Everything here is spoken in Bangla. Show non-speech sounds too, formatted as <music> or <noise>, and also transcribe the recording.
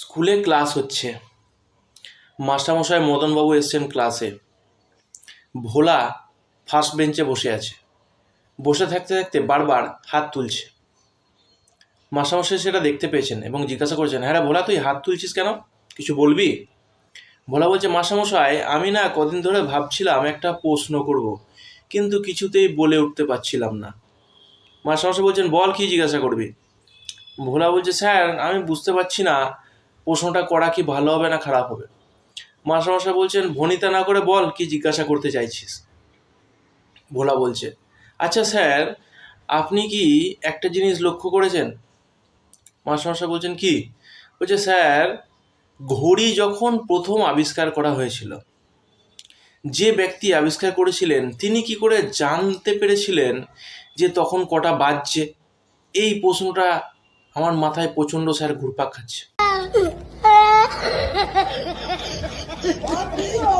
স্কুলে ক্লাস হচ্ছে। মাস্টারমশাই মদনবাবু এসছেন ক্লাসে। ভোলা ফার্স্ট বেঞ্চে বসে আছে। বসে থাকতে থাকতে বারবার হাত তুলছে। মাস্টারমশাই সেটা দেখতে পেয়েছেন এবং জিজ্ঞাসা করেছেন হ্যাঁ ভোলা, তুই হাত তুলছিস কেন? কিছু বলবি? ভোলা বলছে, মাস্টারমশাই, আমি না কদিন ধরে ভাবছিলাম একটা প্রশ্ন করব, কিন্তু কিছুতেই বলে উঠতে পারছিলাম না। মাস্টারমশাই বলছেন, বল কি জিজ্ঞাসা করবি? ভোলা বলছে, স্যার, আমি বুঝতে পারছি না প্রশ্নটা করা কি ভালো হবে না খারাপ হবে? মাস্টারমশাই বলছেন, ভনিতা না করে বল, কি জিজ্ঞাসা করতে চাইছিস? ভোলা বলছে আচ্ছা স্যার, আপনি কি একটা জিনিস লক্ষ্য করেছেন? মাস্টারমশাই বলছেন, কি? বলছে, স্যার, ঘড়ি যখন প্রথম আবিষ্কার করা হয়েছিল, যে ব্যক্তি আবিষ্কার করেছিলেন, তিনি কি করে জানতে পেরেছিলেন যে তখন কটা বাজছে? এই প্রশ্নটা আমার মাথায় প্রচণ্ড স্যার ঘুরপাক খাচ্ছে। <laughs> Papi, oh.